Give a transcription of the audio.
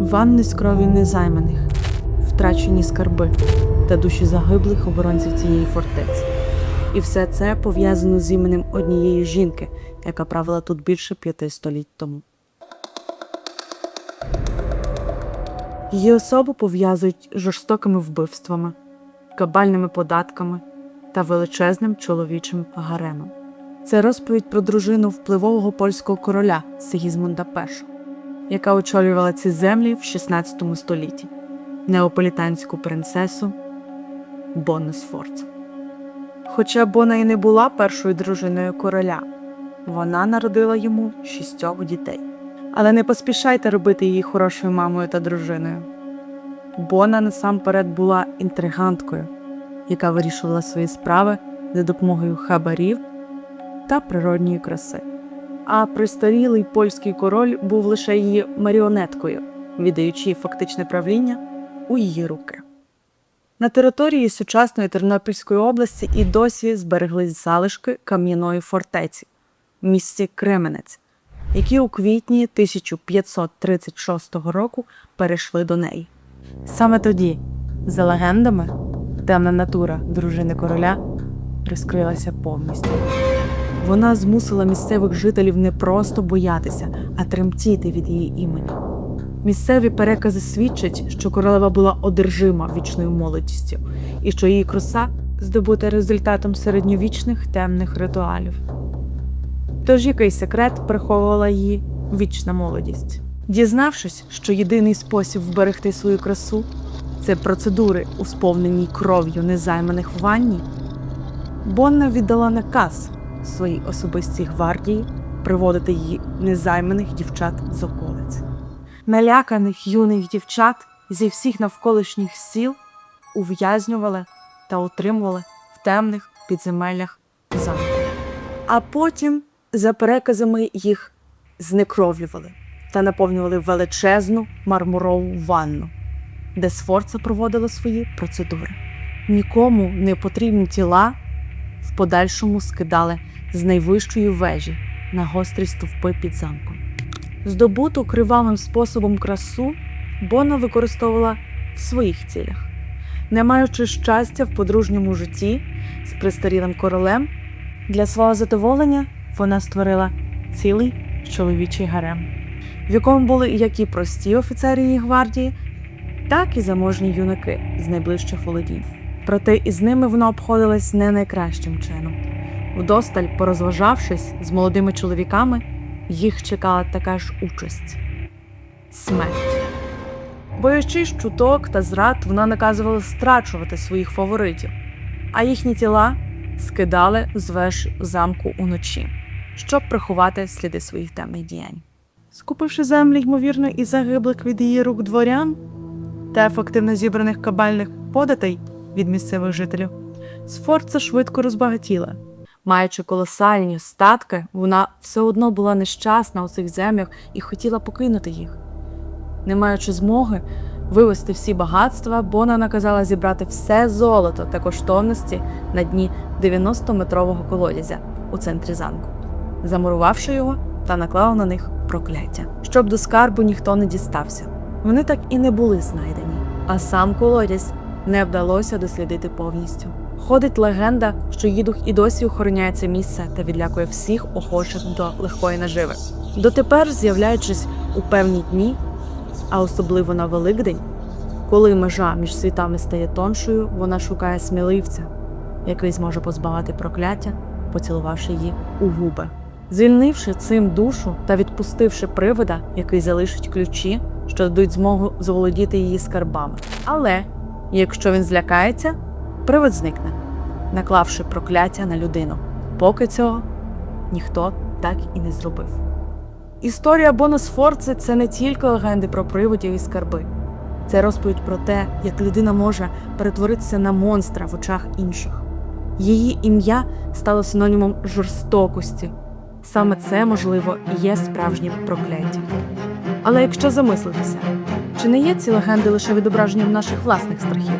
Ванни з крові незайманих, втрачені скарби та душі загиблих оборонців цієї фортеці. І все це пов'язано з іменем однієї жінки, яка правила тут більше п'яти століть тому. Її особу пов'язують з жорстокими вбивствами, кабальними податками та величезним чоловічим гаремом. Це розповідь про дружину впливового польського короля Сигізмунда І, яка очолювала ці землі в 16 столітті, неаполітанську принцесу Бонну Сфорца. Хоча Бона і не була першою дружиною короля, вона народила йому шістьох дітей. Але не поспішайте робити її хорошою мамою та дружиною. Бона насамперед була інтриганткою, яка вирішувала свої справи за допомогою хабарів та природньої краси. А престарілий польський король був лише її маріонеткою, віддаючи фактичне правління у її руки. На території сучасної Тернопільської області і досі збереглись залишки кам'яної фортеці в місті Кременець, які у квітні 1536 року перейшли до неї. Саме тоді, за легендами, темна натура дружини короля розкрилася повністю. Вона змусила місцевих жителів не просто боятися, а тремтіти від її імені. Місцеві перекази свідчать, що королева була одержима вічною молодістю, і що її краса здобута результатом середньовічних темних ритуалів. Тож який секрет приховувала її вічна молодість? Дізнавшись, що єдиний спосіб вберегти свою красу це процедури у сповненій кров'ю незайманих в ванні, Бонна віддала наказ своїй особистій гвардії приводити її незайманих дівчат з околиць. Наляканих юних дівчат зі всіх навколишніх сіл ув'язнювали та утримували в темних підземеллях замку. А потім, за переказами, їх знекровлювали та наповнювали величезну мармурову ванну, де Сфорца проводила свої процедури. Нікому не потрібні тіла в подальшому скидали з найвищої вежі на гострі стовпи під замком. Здобуту кривавим способом красу Бона використовувала в своїх цілях. Не маючи щастя в подружньому житті з престарілим королем, для свого задоволення вона створила цілий чоловічий гарем, в якому були як і прості офіцери її гвардії, так і заможні юнаки з найближчих володінь. Проте із ними вона обходилась не найкращим чином. Вдосталь, порозважавшись з молодими чоловіками, їх чекала така ж участь смерть. Боячись чуток та зрад, вона наказувала страчувати своїх фаворитів, а їхні тіла скидали з веж замку уночі, щоб приховати сліди своїх темних діянь. Скупивши землі, ймовірно, і загиблих від її рук дворян та ефективно зібраних кабальних податей від місцевих жителів, Сфорца швидко розбагатіла. Маючи колосальні статки, вона все одно була нещасна у цих землях і хотіла покинути їх. Не маючи змоги вивести всі багатства, Бона наказала зібрати все золото та коштовності на дні 90-метрового колодязя у центрі замку, замурувавши його та наклала на них прокляття, щоб до скарбу ніхто не дістався. Вони так і не були знайдені, а сам колодязь не вдалося дослідити повністю. Ходить легенда, що її дух і досі охороняє це місце та відлякує всіх охочих до легкої наживи. Дотепер, з'являючись у певні дні, а особливо на Великдень, коли межа між світами стає тоншою, вона шукає сміливця, який зможе позбавити прокляття, поцілувавши її у губи. Звільнивши цим душу та відпустивши привида, який залишить ключі, що дадуть змогу заволодіти її скарбами. Але якщо він злякається, привид зникне, наклавши прокляття на людину. Поки цього ніхто так і не зробив. Історія Бонусфорци це не тільки легенди про привидів і скарби. Це розповідь про те, як людина може перетворитися на монстра в очах інших. Її ім'я стало синонімом жорстокості. Саме це, можливо, і є справжнім прокляттям. Але якщо замислитися, чи не є ці легенди лише відображенням наших власних страхів?